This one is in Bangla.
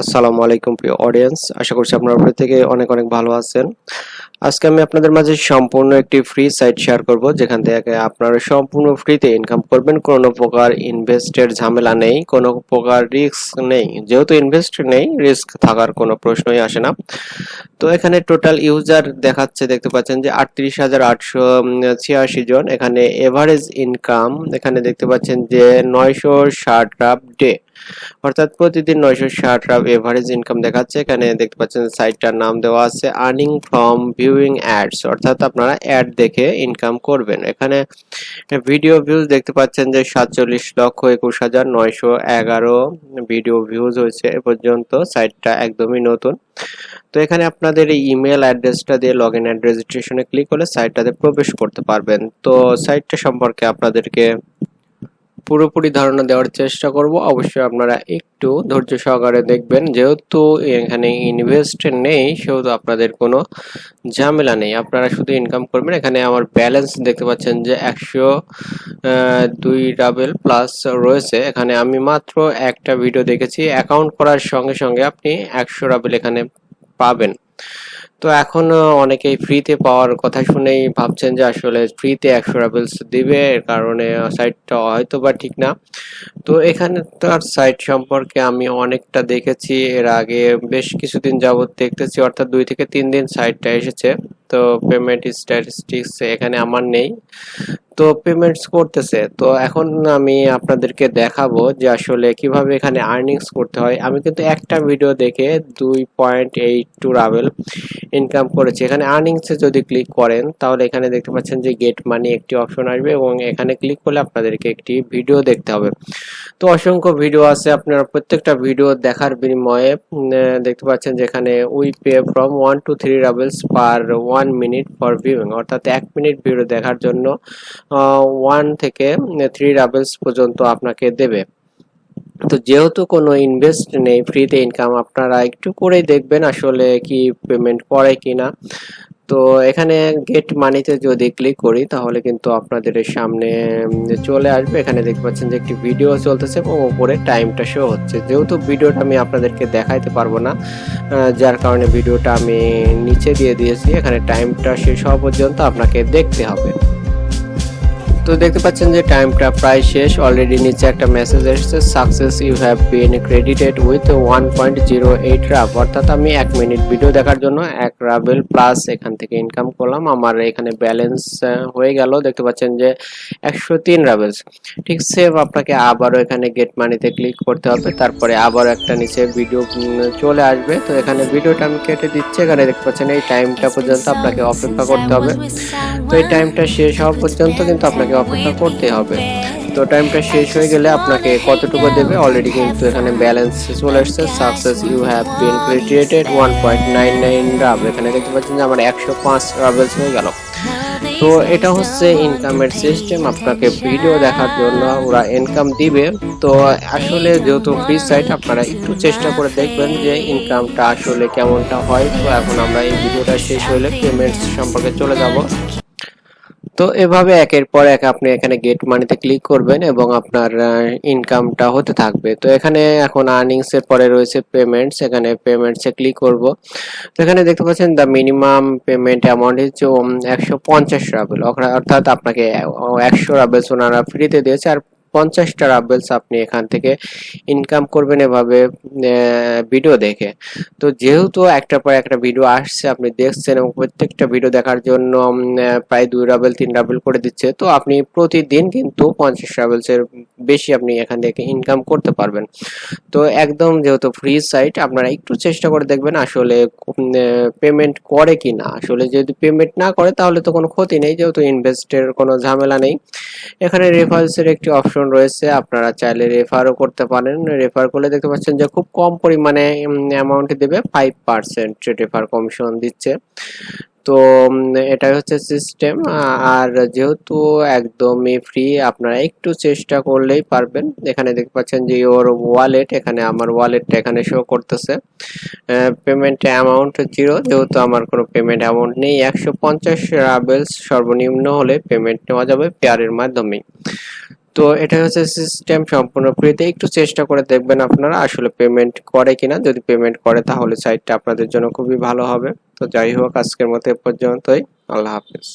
আসসালামু আলাইকুম প্রিয় অডিয়েন্স আশা করছি আপনারা প্রত্যেকে অনেক অনেক ভালো আছেন। আজকে আমি আপনাদের মাঝে সম্পূর্ণ একটি ফ্রি সাইট শেয়ার করব, যেখান থেকে আপনারা সম্পূর্ণ ফ্রিতে ইনকাম করবেন। কোনো প্রকার ইনভেস্টের ঝামেলা নেই, কোনো প্রকার রিস্ক নেই। যেহেতু ইনভেস্ট নেই রিস্ক থাকার কোনো প্রশ্নই আসে না। তো এখানে টোটাল ইউজার দেখাচ্ছে, দেখতে পাচ্ছেন যে আটত্রিশ হাজার আটশো ছিয়াশি জন। এখানে এভারেজ ইনকাম এখানে দেখতে পাচ্ছেন যে নয়শো ষাট ডে অর্থাৎ প্রতিদিন নয়শো ষাট রাব এভারেজ ইনকাম দেখাচ্ছে। এখানে দেখতে পাচ্ছেন সাইটটার নাম দেওয়া আছে আর্নিং ফ্রম ভিউইং অ্যাডস অর্থাৎ আপনারা অ্যাড দেখে ইনকাম করবেন। এখানে ভিডিও ভিউজ দেখতে পাচ্ছেন যে সাতচল্লিশ লক্ষ একুশ হাজার নয়শো এগারো ভিডিও ভিউজ হয়েছে। এ পর্যন্ত সাইটটা একদমই নতুন। তো এখানে আপনাদের ইমেল অ্যাড্রেসটা দিয়ে লগ ইন রেজিস্ট্রেশনে ক্লিক করলে সাইটটাতে প্রবেশ করতে পারবেন। তো সাইটটা সম্পর্কে আপনাদেরকে পুরোপুরি ধারণা দেওয়ার চেষ্টা করব। অবশ্যই আপনারা একটু ধৈর্য সহকারে দেখবেন। যেহেতু এখানে ইনভেস্ট নেই, সেহেতু আপনাদের কোনো ঝামেলা নেই। আপনারা শুধু ইনকাম করবেন। এখানে আমার ব্যালেন্স দেখতে পাচ্ছেন যে একশো দুই ডাবল প্লাস রয়েছে। এখানে আমি মাত্র একটা ভিডিও দেখেছি। অ্যাকাউন্ট করার সঙ্গে সঙ্গে আপনি একশো ডাবল এখানে পাবেন। তো এখন অনেকেই ফ্রিতে পাওয়ার কথা শুনেই ভাবছেন যে আসলে ফ্রিতে একশো রাবেলস দিবে, এর কারণে সাইটটা হয়তো বা ঠিক না। তো এখানে তার সাইট সম্পর্কে আমি অনেকটা দেখেছি, এর আগে বেশ কিছুদিন যাবত দেখতেছি, অর্থাৎ দুই থেকে তিন দিন সাইটটা এসেছে। তো পেমেন্ট স্ট্যাটিস্টিক্স এখানে আমার নেই। তো পেমেন্টস করতেছে। তো এখন আমি আপনাদেরকে দেখাবো যে আসলে কীভাবে এখানে আর্নিংস করতে হয়। আমি কিন্তু একটা ভিডিও দেখে দুই point eight two ruble income করেছি। এখানে আর্নিংসে যদি ক্লিক করেন, তাহলে এখানে দেখতে পাচ্ছেন যে গেট মানি একটি অপশন আসবে এবং এখানে ক্লিক করলে আপনাদেরকে একটি ভিডিও দেখতে হবে। তো অসংখ্য ভিডিও আছে। আপনারা প্রত্যেকটা ভিডিও দেখার বিনিময়ে দেখতে পাচ্ছেন যেখানে we pay from one two three rubles per one minute for viewing অর্থাৎ এক মিনিট ভিডিও দেখার জন্য ওয়ান থেকে থ্রি রাবেলস পর্যন্ত আপনাকে দেবে। তো যেহেতু কোনো ইনভেস্ট নেই ফ্রিতে ইনকাম আপনারা একটু করেই দেখবেন আসলে কি পেমেন্ট করে কিনা। তো এখানে গেট মানিতে যদি ক্লিক করি, তাহলে কিন্তু আপনাদের সামনে চলে আসবে। এখানে দেখতে পাচ্ছেন যে একটি ভিডিও চলতেছে এবং উপরে টাইমটা শো হচ্ছে। যেহেতু ভিডিওটা আমি আপনাদেরকে দেখাইতে পারব না যার কারণে ভিডিওটা আমি নিচে দিয়ে দিয়েছি। এখানে টাইমটা শেষ হওয়া পর্যন্ত আপনাকে দেখতে হবে। তো দেখতে পাচ্ছেন যে টাইমটা প্রায় শেষ। অলরেডি নিচে একটা মেসেজ এসেছে success you have been credited with one point zero eight rub অর্থাৎ আমি এক মিনিট ভিডিও দেখার জন্য এক রাবেল প্লাস এখান থেকে ইনকাম করলাম। আমার এখানে ব্যালেন্স হয়ে গেল। দেখতে পাচ্ছেন যে একশো তিন রাবেলস ঠিক সেভ আপনাকে আবারও এখানে গেট মানিতে ক্লিক করতে হবে। তারপরে আবার একটা নিচে ভিডিও চলে আসবে। তো এখানে ভিডিওটা আমি কেটে দিচ্ছি। এখানে দেখতে পাচ্ছেন এই টাইমটা পর্যন্ত আপনাকে অপেক্ষা করতে হবে। তো এই টাইমটা শেষ হওয়া পর্যন্ত কিন্তু আপনাকে অপেক্ষা করতে হবে। তো টাইমটা শেষ হয়ে গেলে আপনাকে কতটুকু দেবে? অলরেডি কিন্তু এখানে ব্যালেন্স চলে আসছে। Success you have been credited one point nine nine rub এখানে দেখতে পাচ্ছেন যে আমার একশো পাঁচ রাবেলস হয়ে গেল। তো এটা হচ্ছে ইনকামের সিস্টেম আপনাকে ভিডিও দেখার জন্য ওরা ইনকাম দিবে। তো আসলে যেহেতু ফ্রি সাইট আপনারা একটু চেষ্টা করে দেখবেন যে ইনকামটা আসলে কেমনটা হয়। তো এখন আমরা এই ভিডিওটা শেষ হলে পেমেন্টস সম্পর্কে চলে যাব। তো এভাবে একের পর এক আপনি এখানে গেট মানিতে ক্লিক করবেন এবং আপনার ইনকামটা হতে থাকবে। তো এখানে এখন আর্নিংস এর পরে রয়েছে পেমেন্টস এখানে পেমেন্টস এ ক্লিক করব। তো এখানে দেখতে পাচ্ছেন দ্য মিনিমাম পেমেন্ট অ্যামাউন্ট হচ্ছে একশো পঞ্চাশ রাবেল অর্থাৎ আপনাকে একশো রাবেলস ওনারা ফ্রিতে দিয়েছে। আর পঞ্চাশটা রাবেলস আপনি এখান থেকে ইনকাম করবেন এভাবে ভিডিও দেখে। তো যেহেতু একটা পর একটা ভিডিও আসছে, আপনি দেখছেন এবং প্রত্যেকটা ভিডিও দেখার জন্য প্রায় দুই রাবেল তিন রাবেল করে দিচ্ছে, তো আপনি প্রতিদিন কিন্তু পঞ্চাশ রাবেলসের বেশি আপনি এখান থেকে ইনকাম করতে পারবেন। তো একদম যেহেতু ফ্রি সাইট আপনারা একটু চেষ্টা করে দেখবেন আসলে পেমেন্ট করে কি না আসলে যদি পেমেন্ট না করে, তাহলে তো কোনো ক্ষতি নেই, যেহেতু ইনভেস্টের কোনো ঝামেলা নেই। এখানে রেফারেন্সের একটি অপশন রয়েছে, আপনারা চাইলে রেফারও করতে পারেন। রেফার করলে দেখতে পাচ্ছেন যে খুব কম পরিমাণে অ্যামাউন্ট দেবে ফাইভ পার্সেন্ট রেফার কমিশন দিচ্ছে। তো এটাই হচ্ছে সিস্টেম আর যেহেতু একদমই ফ্রি আপনারা একটু চেষ্টা করলেই পারবেন। এখানে দেখতে পাচ্ছেন যে ওর ওয়ালেট এখানে আমার ওয়ালেটটা এখানে শো করতেছে। পেমেন্ট অ্যামাউন্ট জিরো যেহেতু আমার কোনো পেমেন্ট অ্যামাউন্ট নেই, একশো পঞ্চাশ রাবেলস সর্বনিম্ন হলে পেমেন্ট নেওয়া যাবে পেয়ারের মাধ্যমেই। তো এটা হচ্ছে সিস্টেম সম্পূর্ণ ফ্রিতে একটু চেষ্টা করে দেখবেন আপনারা আসলে পেমেন্ট করে কিনা। যদি পেমেন্ট করে, তাহলে সাইটটা আপনাদের জন্য খুবই ভালো হবে। তো যাই হোক, আজকের মতো এ পর্যন্তই। আল্লাহ হাফেজ।